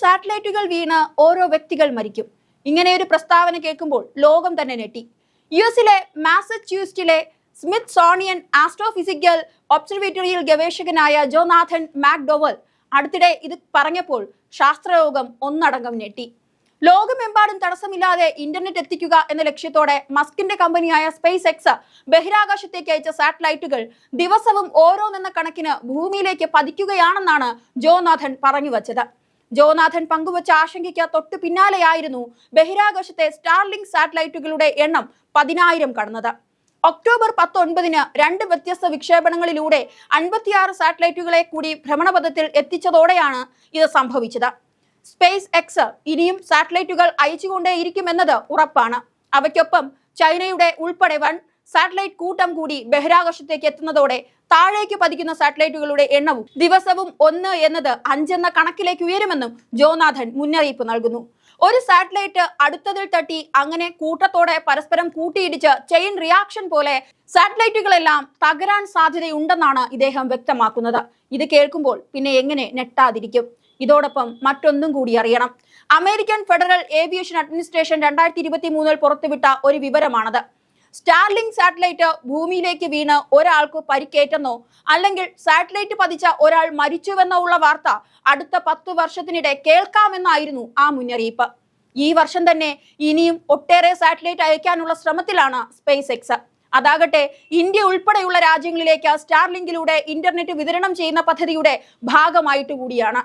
സാറ്റലൈറ്റുകൾ വീണ് ഓരോ വ്യക്തികൾ മരിക്കും. ഇങ്ങനെ ഒരു പ്രസ്താവന കേൾക്കുമ്പോൾ ലോകം തന്നെ ഞെട്ടി. യു എസിലെ മാസച്യൂസ്റ്റിലെ സ്മിത്ത് സോണിയൻ ആസ്ട്രോഫിസിക്കൽ ഒബ്സർവേറ്ററിയിൽ ഗവേഷകനായ ജോനാഥൻ മാക്ഡോവൽ അടുത്തിടെ ഇത് പറഞ്ഞപ്പോൾ ശാസ്ത്രലോകം ഒന്നടങ്കം ഞെട്ടി. ലോകമെമ്പാടും തടസ്സമില്ലാതെ ഇന്റർനെറ്റ് എത്തിക്കുക എന്ന ലക്ഷ്യത്തോടെ മസ്കിന്റെ കമ്പനിയായ സ്പേസ് എക്സ് ബഹിരാകാശത്തേക്ക് അയച്ച സാറ്റലൈറ്റുകൾ ദിവസവും ഓരോന്നെന്ന കണക്കിന് ഭൂമിയിലേക്ക് പതിക്കുകയാണെന്നാണ് ജോനാഥൻ പറഞ്ഞു വച്ചത്. ജോനാഥൻ പങ്കുവച്ച ആശങ്കയ്ക്ക് തൊട്ടു പിന്നാലെയായിരുന്നു ബഹിരാകാശത്തെ സ്റ്റാർലിങ്ക് സാറ്റലൈറ്റുകളുടെ എണ്ണം പതിനായിരം കടന്നത്. ഒക്ടോബർ പത്തൊൻപതിന് രണ്ട് വ്യത്യസ്ത വിക്ഷേപണങ്ങളിലൂടെ അൻപത്തിയാറ് സാറ്റലൈറ്റുകളെ കൂടി ഭ്രമണപഥത്തിൽ എത്തിച്ചതോടെയാണ് ഇത് സംഭവിച്ചത്. സ്പേസ് എക്സ് ഇനിയും സാറ്റലൈറ്റുകൾ അയച്ചുകൊണ്ടേയിരിക്കുമെന്നത് ഉറപ്പാണ്. അവയ്ക്കൊപ്പം ചൈനയുടെ ഉൾപ്പെടെ വൻ സാറ്റലൈറ്റ് കൂട്ടം കൂടി ബഹിരാകാശത്തേക്ക് എത്തുന്നതോടെ താഴേക്ക് പതിക്കുന്ന സാറ്റലൈറ്റുകളുടെ എണ്ണവും ദിവസവും ഒന്ന് എന്നത് അഞ്ചെന്ന കണക്കിലേക്ക് ഉയരുമെന്നും ജോനാഥൻ മുന്നറിയിപ്പ് നൽകുന്നു. ഒരു സാറ്റലൈറ്റ് അടുത്തതിൽ തട്ടി അങ്ങനെ കൂട്ടത്തോടെ പരസ്പരം കൂട്ടിയിടിച്ച് ചെയിൻ റിയാക്ഷൻ പോലെ സാറ്റലൈറ്റുകളെല്ലാം തകരാൻ സാധ്യതയുണ്ടെന്നാണ് ഇദ്ദേഹം വ്യക്തമാക്കുന്നത്. ഇത് കേൾക്കുമ്പോൾ പിന്നെ എങ്ങനെ നെട്ടാതിരിക്കും ഇതോടൊപ്പം മറ്റൊന്നും കൂടി അറിയണം. അമേരിക്കൻ ഫെഡറൽ ഏവിയേഷൻ അഡ്മിനിസ്ട്രേഷൻ രണ്ടായിരത്തി ഇരുപത്തി മൂന്നിൽ പുറത്തുവിട്ട ഒരു വിവരമാണത്. സ്റ്റാർലിങ്ക് സാറ്റലൈറ്റ് ഭൂമിയിലേക്ക് വീണ് ഒരാൾക്ക് പരിക്കേറ്റെന്നോ അല്ലെങ്കിൽ സാറ്റലൈറ്റ് പതിച്ച ഒരാൾ മരിച്ചുവെന്നോ ഉള്ള വാർത്ത അടുത്ത പത്തു വർഷത്തിനിടെ കേൾക്കാമെന്നായിരുന്നു ആ മുന്നറിയിപ്പ്. ഈ വർഷം തന്നെ ഇനിയും ഒട്ടേറെ സാറ്റലൈറ്റ് അയക്കാനുള്ള ശ്രമത്തിലാണ് സ്പേസ് എക്സ് അതാകട്ടെ ഇന്ത്യ ഉൾപ്പെടെയുള്ള രാജ്യങ്ങളിലേക്ക് സ്റ്റാർലിങ്കിലൂടെ ഇന്റർനെറ്റ് വിതരണം ചെയ്യുന്ന പദ്ധതിയുടെ ഭാഗമായിട്ട് കൂടിയാണ്.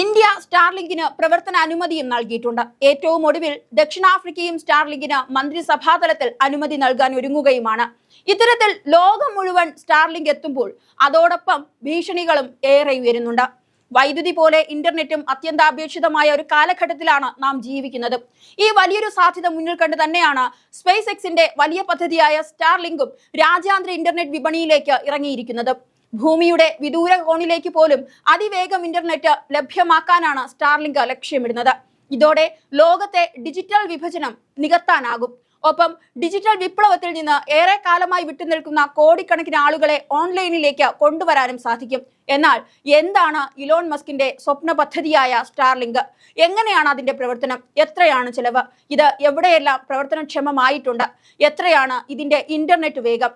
ഇന്ത്യ സ്റ്റാർലിങ്കിന് പ്രവർത്തന അനുമതിയും നൽകിയിട്ടുണ്ട്. ഏറ്റവും ഒടുവിൽ ദക്ഷിണാഫ്രിക്കയും സ്റ്റാർലിങ്കിന് മന്ത്രിസഭാതലത്തിൽ അനുമതി നൽകാൻ ഒരുങ്ങുകയുമാണ്. ഇത്തരത്തിൽ ലോകം മുഴുവൻ സ്റ്റാർലിങ്ക് എത്തുമ്പോൾ അതോടൊപ്പം ഭീഷണികളും ഏറെ ഉയരുന്നുണ്ട്. വൈദ്യുതി പോലെ ഇന്റർനെറ്റും അത്യന്താപേക്ഷിതമായ ഒരു കാലഘട്ടത്തിലാണ് നാം ജീവിക്കുന്നത്. ഈ വലിയൊരു സാധ്യത മുന്നിൽ കണ്ട് തന്നെയാണ് സ്പേസ് എക്സിന്റെ വലിയ പദ്ധതിയായ സ്റ്റാർലിങ്കും രാജ്യാന്തര ഇന്റർനെറ്റ് വിപണിയിലേക്ക് ഇറങ്ങിയിരിക്കുന്നത്. ഭൂമിയുടെ വിദൂര കോണിലേക്ക് പോലും അതിവേഗം ഇന്റർനെറ്റ് ലഭ്യമാക്കാനാണ് സ്റ്റാർലിങ്ക് ലക്ഷ്യമിടുന്നത്. ഇതോടെ ലോകത്തെ ഡിജിറ്റൽ വിഭജനം നികത്താനാകും. ഒപ്പം ഡിജിറ്റൽ വിപ്ലവത്തിൽ നിന്ന് ഏറെ കാലമായി വിട്ടുനിൽക്കുന്ന കോടിക്കണക്കിന് ആളുകളെ ഓൺലൈനിലേക്ക് കൊണ്ടുവരാനും സാധിക്കും. എന്നാൽ എന്താണ് ഇലോൺ മസ്കിന്റെ സ്വപ്ന പദ്ധതിയായ സ്റ്റാർലിങ്ക് എങ്ങനെയാണ് അതിന്റെ പ്രവർത്തനം? എത്രയാണ് ചെലവ്? ഇത് എവിടെയെല്ലാം പ്രവർത്തനക്ഷമമായിട്ടുണ്ട്? എത്രയാണ് ഇതിന്റെ ഇന്റർനെറ്റ് വേഗം?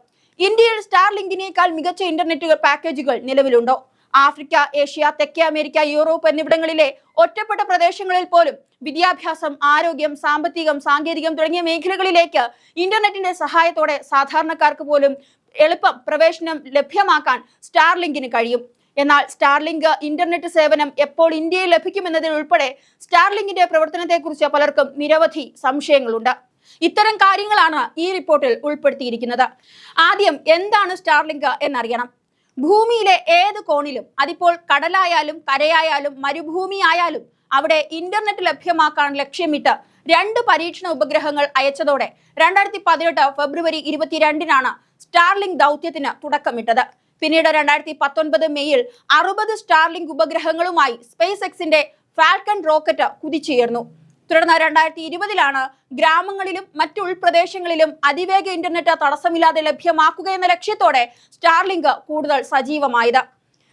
ഇന്ത്യയിൽ സ്റ്റാർലിങ്കിനേക്കാൾ മികച്ച ഇന്റർനെറ്റ് പാക്കേജുകൾ നിലവിലുണ്ടോ? ആഫ്രിക്ക ഏഷ്യ തെക്കേ അമേരിക്ക യൂറോപ്പ് എന്നിവിടങ്ങളിലെ ഒറ്റപ്പെട്ട പ്രദേശങ്ങളിൽ പോലും വിദ്യാഭ്യാസം ആരോഗ്യം സാമ്പത്തികം സാങ്കേതികം തുടങ്ങിയ മേഖലകളിലേക്ക് ഇന്റർനെറ്റിന്റെ സഹായത്തോടെ സാധാരണക്കാർക്ക് പോലും എളുപ്പം പ്രവേശനം ലഭ്യമാക്കാൻ സ്റ്റാർലിങ്കിന് കഴിയും. എന്നാൽ സ്റ്റാർലിങ്ക് ഇന്റർനെറ്റ് സേവനം എപ്പോൾ ഇന്ത്യയിൽ ലഭിക്കുമെന്നതിൽ ഉൾപ്പെടെ സ്റ്റാർലിങ്കിന്റെ പ്രവർത്തനത്തെക്കുറിച്ച് പലർക്കും നിരവധി സംശയങ്ങളുണ്ട്. ഇത്തരം കാര്യങ്ങളാണ് ഈ റിപ്പോർട്ടിൽ ഉൾപ്പെടുത്തിയിരിക്കുന്നത്. ആദ്യം എന്താണ് സ്റ്റാർലിങ്ക് എന്നറിയണം. ഭൂമിയിലെ ഏത് കോണിലും അതിപ്പോൾ കടലായാലും കരയായാലും മരുഭൂമി ആയാലും അവിടെ ഇന്റർനെറ്റ് ലഭ്യമാക്കാൻ ലക്ഷ്യമിട്ട് രണ്ട് പരീക്ഷണ ഉപഗ്രഹങ്ങൾ അയച്ചതോടെ രണ്ടായിരത്തി പതിനെട്ട് ഫെബ്രുവരി ഇരുപത്തിരണ്ടിനാണ് സ്റ്റാർലിംഗ് ദൗത്യത്തിന് തുടക്കമിട്ടത്. പിന്നീട് രണ്ടായിരത്തി പത്തൊൻപത് മെയ്യിൽ അറുപത് സ്റ്റാർലിംഗ് ഉപഗ്രഹങ്ങളുമായി സ്പേസ് എക്സിന്റെ ഫാൽക്കൺ റോക്കറ്റ് കുതിച്ചുയർന്നു. തുടർന്ന് രണ്ടായിരത്തി ഇരുപതിലാണ് ഗ്രാമങ്ങളിലും മറ്റു ഉൾപ്രദേശങ്ങളിലും അതിവേഗ ഇന്റർനെറ്റ് തടസ്സമില്ലാതെ ലഭ്യമാക്കുക എന്ന ലക്ഷ്യത്തോടെ സ്റ്റാർലിങ്ക് കൂടുതൽ സജീവമായത്.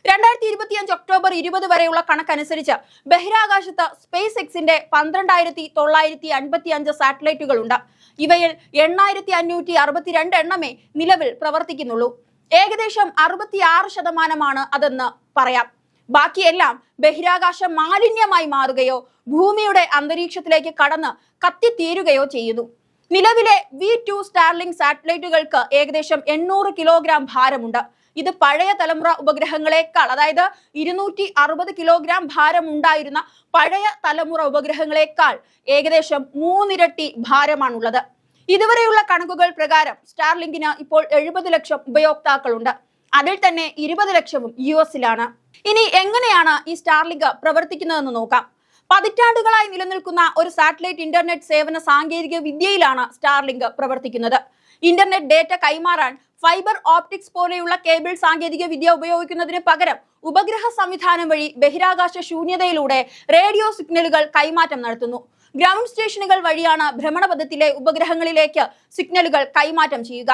രണ്ടായിരത്തി ഇരുപത്തിയഞ്ച് ഒക്ടോബർ ഇരുപത് വരെയുള്ള കണക്കനുസരിച്ച് ബഹിരാകാശത്ത് സ്പേസ് എക്സിന്റെ പന്ത്രണ്ടായിരത്തി തൊള്ളായിരത്തി അൻപത്തി അഞ്ച് സാറ്റലൈറ്റുകൾ ഉണ്ട് ഇവയിൽ എണ്ണായിരത്തി അഞ്ഞൂറ്റി അറുപത്തിരണ്ട് എണ്ണമേ നിലവിൽ പ്രവർത്തിക്കുന്നുള്ളൂ. ഏകദേശം അറുപത്തിയാറ് ശതമാനമാണ് അതെന്ന് പറയാം. ബാക്കിയെല്ലാം ബഹിരാകാശ മാലിന്യമായി മാറുകയോ ഭൂമിയുടെ അന്തരീക്ഷത്തിലേക്ക് കടന്ന് കത്തിത്തീരുകയോ ചെയ്യുന്നു. നിലവിലെ വി ടു സ്റ്റാർലിംഗ് സാറ്റലൈറ്റുകൾക്ക് ഏകദേശം എണ്ണൂറ് കിലോഗ്രാം ഭാരമുണ്ട്. ഇത് പഴയ തലമുറ ഉപഗ്രഹങ്ങളെക്കാൾ അതായത് ഇരുന്നൂറ്റി അറുപത് കിലോഗ്രാം ഭാരം ഉണ്ടായിരുന്ന പഴയ തലമുറ ഉപഗ്രഹങ്ങളെക്കാൾ ഏകദേശം മൂന്നിരട്ടി ഭാരമാണുള്ളത്. ഇതുവരെയുള്ള കണക്കുകൾ പ്രകാരം സ്റ്റാർലിങ്കിന് ഇപ്പോൾ എഴുപത് ലക്ഷം ഉപയോക്താക്കളുണ്ട്. അതിൽ തന്നെ ഇരുപത് ലക്ഷവും യു എസിലാണ്. ഇനി എങ്ങനെയാണ് ഈ സ്റ്റാർലിങ്ക് പ്രവർത്തിക്കുന്നതെന്ന് നോക്കാം. പതിറ്റാണ്ടുകളായി നിലനിൽക്കുന്ന ഒരു സാറ്റലൈറ്റ് ഇന്റർനെറ്റ് സേവന സാങ്കേതിക വിദ്യയിലാണ് സ്റ്റാർലിങ്ക് പ്രവർത്തിക്കുന്നത്. ഇന്റർനെറ്റ് ഡേറ്റ കൈമാറാൻ ഫൈബർ ഓപ്റ്റിക്സ് പോലെയുള്ള കേബിൾ സാങ്കേതിക വിദ്യ ഉപയോഗിക്കുന്നതിന് പകരം ഉപഗ്രഹ സംവിധാനം വഴി ബഹിരാകാശ ശൂന്യതയിലൂടെ റേഡിയോ സിഗ്നലുകൾ കൈമാറ്റം നടത്തുന്നു. ഗ്രൗണ്ട് സ്റ്റേഷനുകൾ വഴിയാണ് ഭ്രമണപഥത്തിലെ ഉപഗ്രഹങ്ങളിലേക്ക് സിഗ്നലുകൾ കൈമാറ്റം ചെയ്യുക.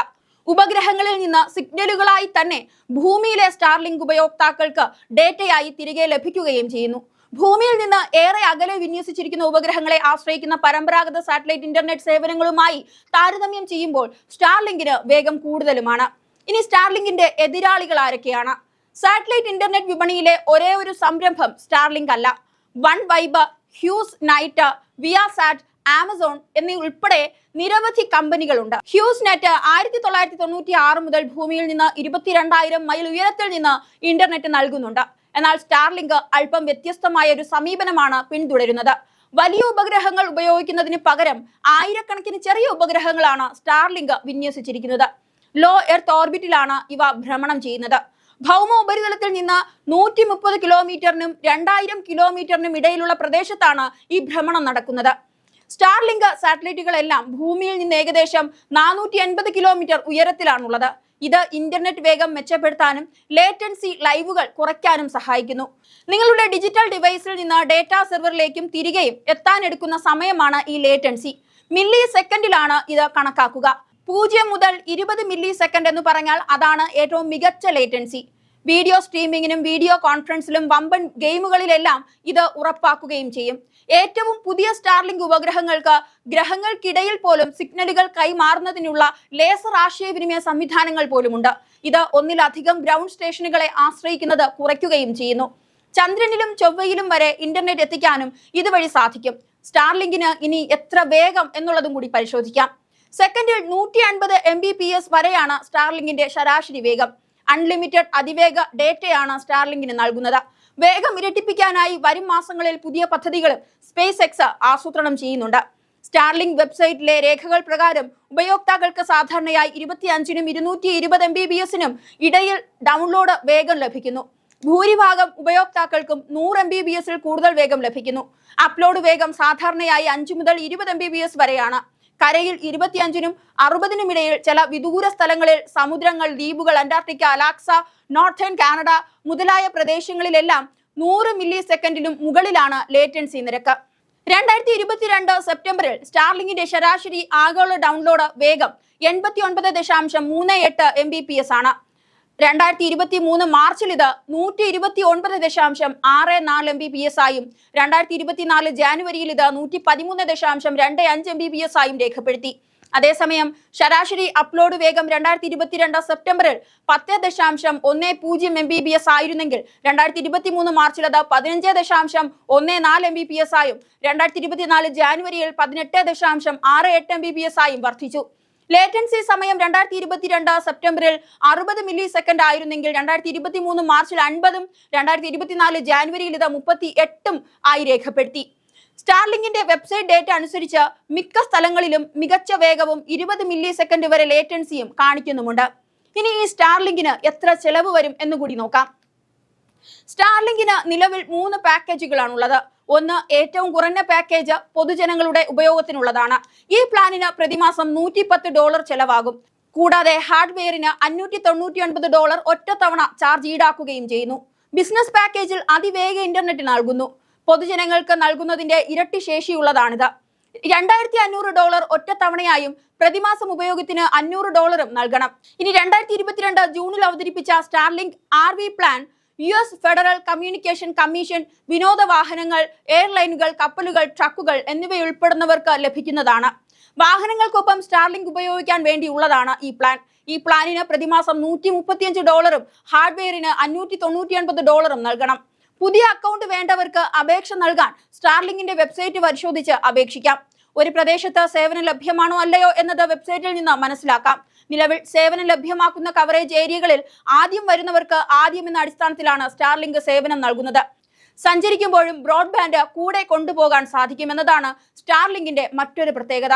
ഉപഗ്രഹങ്ങളിൽ നിന്ന് സിഗ്നലുകളായി തന്നെ ഭൂമിയിലെ സ്റ്റാർലിങ്ക് ഉപയോക്താക്കൾക്ക് ഡേറ്റയായി തിരികെ ലഭിക്കുകയും ചെയ്യുന്നു. ഭൂമിയിൽ നിന്ന് ഏറെ അകലെ വിന്യസിച്ചിരിക്കുന്ന ഉപഗ്രഹങ്ങളെ ആശ്രയിക്കുന്ന പരമ്പരാഗത സാറ്റലൈറ്റ് ഇന്റർനെറ്റ് സേവനങ്ങളുമായി താരതമ്യം ചെയ്യുമ്പോൾ സ്റ്റാർലിങ്കിന് വേഗം കൂടുതലുമാണ്. ഇനി സ്റ്റാർലിങ്കിന്റെ എതിരാളികൾ ആരൊക്കെയാണ്? സാറ്റലൈറ്റ് ഇന്റർനെറ്റ് വിപണിയിലെ ഒരേ ഒരു സംരംഭം സ്റ്റാർലിങ്ക് അല്ല. One vibe Hughes night Viasat Amazon എന്നീ ഉൾപ്പെടെ നിരവധി കമ്പനികളുണ്ട്. ഹ്യൂസ് നെറ്റ് ആയിരത്തി തൊള്ളായിരത്തി തൊണ്ണൂറ്റി ആറ് മുതൽ ഭൂമിയിൽ നിന്ന് ഇരുപത്തിരണ്ടായിരം മൈൽ ഉയരത്തിൽ നിന്ന് ഇന്റർനെറ്റ് നൽകുന്നുണ്ട്. എന്നാൽ സ്റ്റാർലിങ്ക് അല്പം വ്യത്യസ്തമായ ഒരു സമീപനമാണ് പിന്തുടരുന്നത്. വലിയ ഉപഗ്രഹങ്ങൾ ഉപയോഗിക്കുന്നതിന് പകരം ആയിരക്കണക്കിന് ചെറിയ ഉപഗ്രഹങ്ങളാണ് സ്റ്റാർലിങ്ക് വിന്യസിച്ചിരിക്കുന്നത്. ലോ എർത്ത് ഓർബിറ്റിലാണ് ഇവ ഭ്രമണം ചെയ്യുന്നത്. ഭൗമ ഉപരിതലത്തിൽ നിന്ന് നൂറ്റി മുപ്പത് കിലോമീറ്ററിനും രണ്ടായിരം കിലോമീറ്ററിനും ഇടയിലുള്ള പ്രദേശത്താണ് ഈ ഭ്രമണം നടക്കുന്നത്. സ്റ്റാർലിങ്ക് സാറ്റലൈറ്റുകളെല്ലാം ഭൂമിയിൽ നിന്ന് ഏകദേശം നാനൂറ്റി എൺപത് കിലോമീറ്റർ ഉയരത്തിലാണുള്ളത്. ഇത് ഇന്റർനെറ്റ് വേഗം മെച്ചപ്പെടുത്താനും ലേറ്റൻസി ലൈവുകൾ കുറയ്ക്കാനും സഹായിക്കുന്നു. നിങ്ങളുടെ ഡിജിറ്റൽ ഡിവൈസിൽ നിന്ന് ഡേറ്റ സെർവറിലേക്കും തിരികെയും എത്താനെടുക്കുന്ന സമയമാണ് ഈ ലേറ്റൻസി മില്ലി സെക്കൻഡിലാണ് ഇത് കണക്കാക്കുക. പൂജ്യം മുതൽ ഇരുപത് മില്ലി സെക്കൻഡ് എന്ന് പറഞ്ഞാൽ അതാണ് ഏറ്റവും മികച്ച ലേറ്റൻസി വീഡിയോ സ്ട്രീമിങ്ങിനും വീഡിയോ കോൺഫറൻസിലും വമ്പൻ ഗെയിമുകളിലെല്ലാം ഇത് ഉറപ്പാക്കുകയും ചെയ്യും. ഏറ്റവും പുതിയ സ്റ്റാർലിങ്ക് ഉപഗ്രഹങ്ങൾക്ക് ഗ്രഹങ്ങൾക്കിടയിൽ പോലും സിഗ്നലുകൾ കൈമാറുന്നതിനുള്ള ലേസർ ആശയവിനിമയ സംവിധാനങ്ങൾ പോലുമുണ്ട്. ഇത് ഒന്നിലധികം ഗ്രൗണ്ട് സ്റ്റേഷനുകളെ ആശ്രയിക്കുന്നത് കുറയ്ക്കുകയും ചെയ്യുന്നു. ചന്ദ്രനിലും ചൊവ്വയിലും വരെ ഇന്റർനെറ്റ് എത്തിക്കാനും ഇതുവഴി സാധിക്കും. സ്റ്റാർലിങ്കിന് ഇനി എത്ര വേഗം എന്നുള്ളതും കൂടി പരിശോധിക്കാം. സെക്കൻഡിൽ നൂറ്റി അൻപത് എം ബി പി എസ് വരെയാണ് സ്റ്റാർലിങ്കിന്റെ ശരാശരി വേഗം. അൺലിമിറ്റഡ് അതിവേഗ ഡേറ്റയാണ് സ്റ്റാർലിങ്കിന് നൽകുന്നത്. വേഗം ഇരട്ടിപ്പിക്കാനായി വരും മാസങ്ങളിൽ പുതിയ പദ്ധതികളും സ്പേസ് എക്സ് ആസൂത്രണം ചെയ്യുന്നുണ്ട്. സ്റ്റാർലിങ്ക് വെബ്സൈറ്റിലെ രേഖകൾ പ്രകാരം ഉപയോക്താക്കൾക്ക് സാധാരണയായി ഇരുപത്തി അഞ്ചിനും ഇരുന്നൂറ്റി ഇരുപത് എം ബി ബി എസിനും ഇടയിൽ ഡൗൺലോഡ് വേഗം ലഭിക്കുന്നു. ഭൂരിഭാഗം ഉപയോക്താക്കൾക്കും നൂറ് എം ബി ബി എസിൽ കൂടുതൽ വേഗം ലഭിക്കുന്നു. അപ്ലോഡ് വേഗം സാധാരണയായി അഞ്ച് മുതൽ ഇരുപത് എം ബി ബി എസ് വരെയാണ്. കരയിൽ ഇരുപത്തിയഞ്ചിനും അറുപതിനും ഇടയിൽ ചില വിദൂര സ്ഥലങ്ങളിൽ സമുദ്രങ്ങൾ ദ്വീപുകൾ അന്റാർട്ടിക്ക അലാക്സ നോർത്തേൺ കാനഡ മുതലായ പ്രദേശങ്ങളിലെല്ലാം നൂറ് മില്ലി സെക്കൻഡിലും മുകളിലാണ് ലേറ്റൻസി നിരക്ക്. രണ്ടായിരത്തി ഇരുപത്തിരണ്ട് സെപ്റ്റംബറിൽ സ്റ്റാർലിങ്ങിന്റെ ശരാശരി ആഗോള ഡൗൺലോഡ് വേഗം എൺപത്തി ഒൻപത് ദശാംശം മൂന്ന് എട്ട് എം ബി പി എസ് ആണ്. രണ്ടായിരത്തി ഇരുപത്തി മൂന്ന് മാർച്ചിൽ ഇത് നൂറ്റി ഇരുപത്തി ഒൻപത് ദശാംശം ആറ് നാല് എം ബി പി എസ് ആയും രണ്ടായിരത്തി ഇരുപത്തിനാല് ജാനുവരിയിൽ ഇത് നൂറ്റി പതിമൂന്ന് ദശാംശം രണ്ട് അഞ്ച് എം ബി പി എസ് ആയും രേഖപ്പെടുത്തി. അതേസമയം ശരാശരി അപ്ലോഡ് വേഗം രണ്ടായിരത്തി ഇരുപത്തിരണ്ട് സെപ്റ്റംബറിൽ പത്ത് ദശാംശം ഒന്ന് പൂജ്യം എം ബി ബി എസ് ആയിരുന്നെങ്കിൽ രണ്ടായിരത്തി ഇരുപത്തി മൂന്ന് മാർച്ചിൽ അത് പതിനഞ്ച് ദശാംശം ഒന്ന് നാല് എം ബി പി എസ് ആയും രണ്ടായിരത്തി ഇരുപത്തിനാല് ജാനുവരിയിൽ പതിനെട്ട് ദശാംശം ആറ് എട്ട് എം ബി ബി എസ് ആയും വർദ്ധിച്ചു. ലേറ്റൻസി സമയം രണ്ടായിരത്തി ഇരുപത്തിരണ്ട് സെപ്റ്റംബറിൽ അറുപത് മില്ലി സെക്കൻഡ് ആയിരുന്നെങ്കിൽ രണ്ടായിരത്തി ഇരുപത്തി മൂന്ന് മാർച്ചിൽ അൻപതും രണ്ടായിരത്തി ഇരുപത്തിനാല് ജാനുവരിയിൽ ഇത് മുപ്പത്തി എട്ടും ആയി രേഖപ്പെടുത്തി. സ്റ്റാർലിങ്കിന്റെ വെബ്സൈറ്റ് ഡേറ്റ അനുസരിച്ച് മിക്ക സ്ഥലങ്ങളിലും മികച്ച വേഗവും ഇരുപത് മില്ലി സെക്കൻഡ് വരെ ലേറ്റൻസിയും കാണിക്കുന്നുമുണ്ട്. ഇനി ഈ സ്റ്റാർലിങ്കിന് എത്ര ചെലവ് വരും എന്നുകൂടി നോക്കാം. സ്റ്റാർലിങ്കിന് നിലവിൽ മൂന്ന് പാക്കേജുകളാണുള്ളത്. ഒന്ന് ഏറ്റവും കുറഞ്ഞ പാക്കേജ് പൊതുജനങ്ങളുടെ ഉപയോഗത്തിനുള്ളതാണ്. ഈ പ്ലാനിന് പ്രതിമാസം നൂറ്റി പത്ത് ഡോളർ ചെലവാകും. കൂടാതെ ഹാർഡ്വെയറിന് അഞ്ഞൂറ്റി തൊണ്ണൂറ്റി ഒൻപത് ഡോളർ ഒറ്റത്തവണ ചാർജ് ഈടാക്കുകയും ചെയ്യുന്നു. ബിസിനസ് പാക്കേജിൽ അതിവേഗ ഇന്റർനെറ്റ് നൽകുന്നു. പൊതുജനങ്ങൾക്ക് നൽകുന്നതിന്റെ ഇരട്ടി ശേഷിയുള്ളതാണിത്. രണ്ടായിരത്തി അഞ്ഞൂറ് ഡോളർ ഒറ്റത്തവണയായും പ്രതിമാസം ഉപയോഗത്തിന് അഞ്ഞൂറ് ഡോളറും നൽകണം. ഇനി രണ്ടായിരത്തി ഇരുപത്തിരണ്ട് ജൂണിൽ അവതരിപ്പിച്ച Starlink R V plan U S federal communication commission വിനോദ വാഹനങ്ങൾ എയർലൈനുകൾ കപ്പലുകൾ ട്രക്കുകൾ എന്നിവയുൾപ്പെടുന്നവർക്ക് ലഭിക്കുന്നതാണ്. വാഹനങ്ങൾക്കൊപ്പം സ്റ്റാർലിങ്ക് ഉപയോഗിക്കാൻ വേണ്ടിയുള്ളതാണ് ഈ പ്ലാൻ ഈ പ്ലാനിന് പ്രതിമാസം നൂറ്റി മുപ്പത്തിയഞ്ച് ഡോളറും ഹാർഡ്വെയറിന് അഞ്ഞൂറ്റി തൊണ്ണൂറ്റി ഒൻപത് ഡോളറും നൽകണം. പുതിയ അക്കൗണ്ട് വേണ്ടവർക്ക് അപേക്ഷ നൽകാൻ സ്റ്റാർലിങ്കിന്റെ വെബ്സൈറ്റ് പരിശോധിച്ച് അപേക്ഷിക്കാം. ഒരു പ്രദേശത്ത് സേവനം ലഭ്യമാണോ അല്ലയോ എന്നത് വെബ്സൈറ്റിൽ നിന്ന് മനസ്സിലാക്കാം. നിലവിൽ സേവനം ലഭ്യമാക്കുന്ന കവറേജ് ഏരിയകളിൽ ആദ്യം വരുന്നവർക്ക് ആദ്യം എന്ന അടിസ്ഥാനത്തിലാണ് സ്റ്റാർലിങ്ക് സേവനം നൽകുന്നത്. സഞ്ചരിക്കുമ്പോഴും ബ്രോഡ്ബാൻഡ് കൂടെ കൊണ്ടുപോകാൻ സാധിക്കുമെന്നതാണ് സ്റ്റാർലിങ്കിന്റെ മറ്റൊരു പ്രത്യേകത.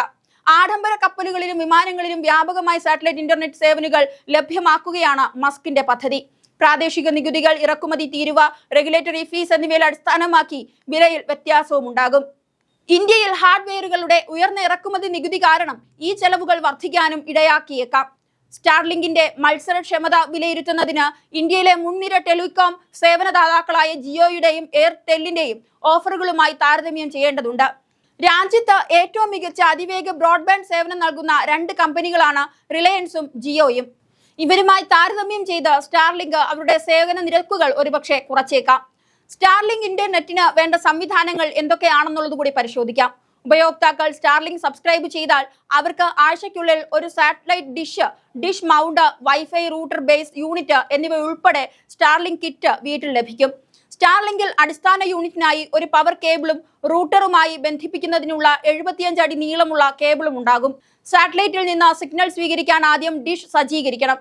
ആഡംബര കപ്പലുകളിലും വിമാനങ്ങളിലും വ്യാപകമായി സാറ്റലൈറ്റ് ഇന്റർനെറ്റ് സേവനങ്ങൾ ലഭ്യമാക്കുകയാണ് മസ്കിന്റെ പദ്ധതി. പ്രാദേശിക നികുതികൾ ഇറക്കുമതി തീരുവ റെഗുലേറ്ററി ഫീസ് എന്നിവയിൽ അടിസ്ഥാനമാക്കി വിലയിൽ വ്യത്യാസവും ഉണ്ടാകും ഇന്ത്യയിൽ ഹാർഡ്വെയറുകളുടെ ഉയർന്ന ഇറക്കുമതി നികുതി കാരണം ഈ ചെലവുകൾ വർദ്ധിക്കാനും ഇടയാക്കിയേക്കാം. സ്റ്റാർലിങ്കിന്റെ മത്സരക്ഷമത വിലയിരുത്തുന്നതിന് ഇന്ത്യയിലെ മുൻനിര ടെലികോം സേവനദാതാക്കളായ ജിയോയുടെയും എയർടെല്ലിന്റെയും ഓഫറുകളുമായി താരതമ്യം ചെയ്യേണ്ടതുണ്ട്. രാജ്യത്ത് ഏറ്റവും മികച്ച അതിവേഗ ബ്രോഡ്ബാൻഡ് സേവനം നൽകുന്ന രണ്ട് കമ്പനികളാണ് റിലയൻസും ജിയോയും. ഇവരുമായി താരതമ്യം ചെയ്ത് സ്റ്റാർലിങ്ക് അവരുടെ സേവന നിരക്കുകൾ ഒരുപക്ഷെ കുറച്ചേക്കാം. സ്റ്റാർലിങ്ക് ഇന്റർനെറ്റിന് വേണ്ട സംവിധാനങ്ങൾ എന്തൊക്കെയാണെന്നുള്ളത് കൂടി പരിശോധിക്കാം. ഉപയോക്താക്കൾ സ്റ്റാർലിങ്ക് സബ്സ്ക്രൈബ് ചെയ്താൽ അവർക്ക് ആഴ്ചയ്ക്കുള്ളിൽ ഒരു satellite dish dish mount wifi router base unit എന്നിവ ഉൾപ്പെടെ സ്റ്റാർലിങ്ക് കിറ്റ് വീട്ടിൽ ലഭിക്കും. സ്റ്റാർലിങ്കിൽ അടിസ്ഥാന യൂണിറ്റിനായി ഒരു പവർ കേബിളും റൂട്ടറുമായി ബന്ധിപ്പിക്കുന്നതിനുള്ള എഴുപത്തിയഞ്ച് അടി നീളമുള്ള കേബിളും ഉണ്ടാകും. സാറ്റലൈറ്റിൽ നിന്ന് സിഗ്നൽ സ്വീകരിക്കാൻ ആദ്യം ഡിഷ് സജ്ജീകരിക്കണം.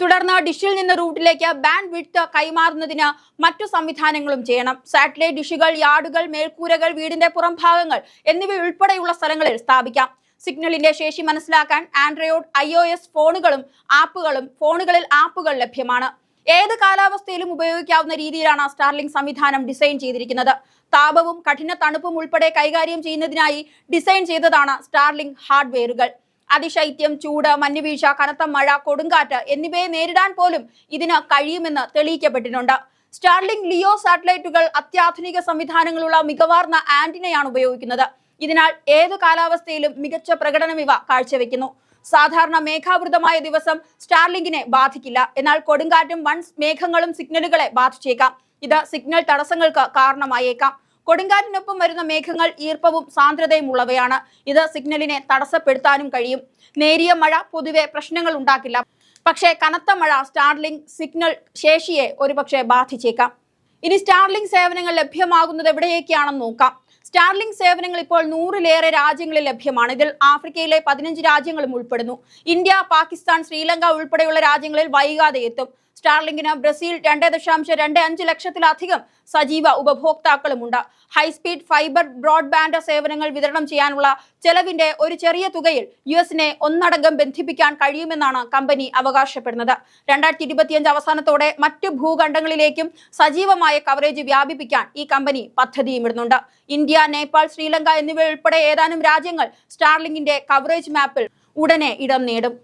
തുടർന്ന് ഡിഷിൽ നിന്ന് റൂട്ടിലേക്ക് ബാൻഡ് വിട്ട് കൈമാറുന്നതിന് മറ്റു സംവിധാനങ്ങളും ചെയ്യണം. സാറ്റലൈറ്റ് ഡിഷുകൾ യാർഡുകൾ മേൽക്കൂരകൾ വീടിന്റെ പുറംഭാഗങ്ങൾ എന്നിവ ഉൾപ്പെടെയുള്ള സ്ഥലങ്ങളിൽ സ്ഥാപിക്കാം. സിഗ്നലിന്റെ ശേഷി മനസ്സിലാക്കാൻ ആൻഡ്രോയിഡ് ഐ ഫോണുകളും ആപ്പുകളും ഫോണുകളിൽ ആപ്പുകൾ ലഭ്യമാണ്. ഏത് കാലാവസ്ഥയിലും ഉപയോഗിക്കാവുന്ന രീതിയിലാണ് സ്റ്റാർലിംഗ് സംവിധാനം ഡിസൈൻ ചെയ്തിരിക്കുന്നത്. താപവും കഠിന തണുപ്പും ഉൾപ്പെടെ കൈകാര്യം ചെയ്യുന്നതിനായി ഡിസൈൻ ചെയ്തതാണ് സ്റ്റാർലിംഗ് ഹാർഡ്വെയറുകൾ അതിശൈത്യം ചൂട് മഞ്ഞുവീഴ്ച കനത്ത മഴ കൊടുങ്കാറ്റ് എന്നിവയെ നേരിടാൻ പോലും ഇതിന് കഴിയുമെന്ന് തെളിയിക്കപ്പെട്ടിട്ടുണ്ട്. സ്റ്റാർലിംഗ് ലിയോ സാറ്റലൈറ്റുകൾ അത്യാധുനിക സംവിധാനങ്ങളുള്ള മികവാർന്ന ആന്റിനയാണ് ഉപയോഗിക്കുന്നത്. ഇതിനാൽ ഏത് കാലാവസ്ഥയിലും മികച്ച പ്രകടനം ഇവ കാഴ്ചവെക്കുന്നു. സാധാരണ മേഘാവൃതമായ ദിവസം സ്റ്റാർലിംഗിനെ ബാധിക്കില്ല. എന്നാൽ കൊടുങ്കാറ്റും വൺ മേഘങ്ങളും സിഗ്നലുകളെ ബാധിച്ചേക്കാം. ഇത് സിഗ്നൽ തടസ്സങ്ങൾക്ക് കാരണമായേക്കാം. കൊടുങ്കാറ്റിനൊപ്പം വരുന്ന മേഘങ്ങൾ ഈർപ്പവും സാന്ദ്രതയും ഉള്ളവയാണ്. ഇത് സിഗ്നലിനെ തടസ്സപ്പെടുത്താനും കഴിയും. നേരിയ മഴ പൊതുവെ പ്രശ്നങ്ങൾ ഉണ്ടാക്കില്ല. പക്ഷേ കനത്ത മഴ സ്റ്റാർലിംഗ് സിഗ്നൽ ശേഷിയെ ഒരുപക്ഷെ ബാധിച്ചേക്കാം. ഇനി സ്റ്റാർലിംഗ് സേവനങ്ങൾ ലഭ്യമാകുന്നത് എവിടെയൊക്കെയാണെന്ന് നോക്കാം. സ്റ്റാർലിംഗ് സേവനങ്ങൾ ഇപ്പോൾ നൂറിലേറെ രാജ്യങ്ങളിൽ ലഭ്യമാണ്. ഇതിൽ ആഫ്രിക്കയിലെ പതിനഞ്ച് രാജ്യങ്ങളും ഉൾപ്പെടുന്നു. ഇന്ത്യ പാകിസ്ഥാൻ ശ്രീലങ്ക ഉൾപ്പെടെയുള്ള രാജ്യങ്ങളിൽ വൈകാതെ എത്തും. സ്റ്റാർലിങ്കിന് ബ്രസീൽ രണ്ട് ദശാംശം രണ്ട് അഞ്ച് ലക്ഷത്തിലധികം സജീവ ഉപഭോക്താക്കളുമുണ്ട്. ഹൈസ്പീഡ് ഫൈബർ ബ്രോഡ്ബാൻഡ് സേവനങ്ങൾ വിതരണം ചെയ്യാനുള്ള ചെലവിന്റെ ഒരു ചെറിയ തുകയിൽ യു എസിനെ ഒന്നടങ്കം ബന്ധിപ്പിക്കാൻ കഴിയുമെന്നാണ് കമ്പനി അവകാശപ്പെടുന്നത്. രണ്ടായിരത്തി ഇരുപത്തിയഞ്ച് അവസാനത്തോടെ മറ്റു ഭൂഖണ്ഡങ്ങളിലേക്കും സജീവമായ കവറേജ് വ്യാപിപ്പിക്കാൻ ഈ കമ്പനി പദ്ധതിയുമിടുന്നുണ്ട് ഇന്ത്യ നേപ്പാൾ ശ്രീലങ്ക എന്നിവയുൾപ്പെടെ ഏതാനും രാജ്യങ്ങൾ സ്റ്റാർലിങ്കിന്റെ കവറേജ് മാപ്പിൽ ഉടനെ ഇടം നേടും.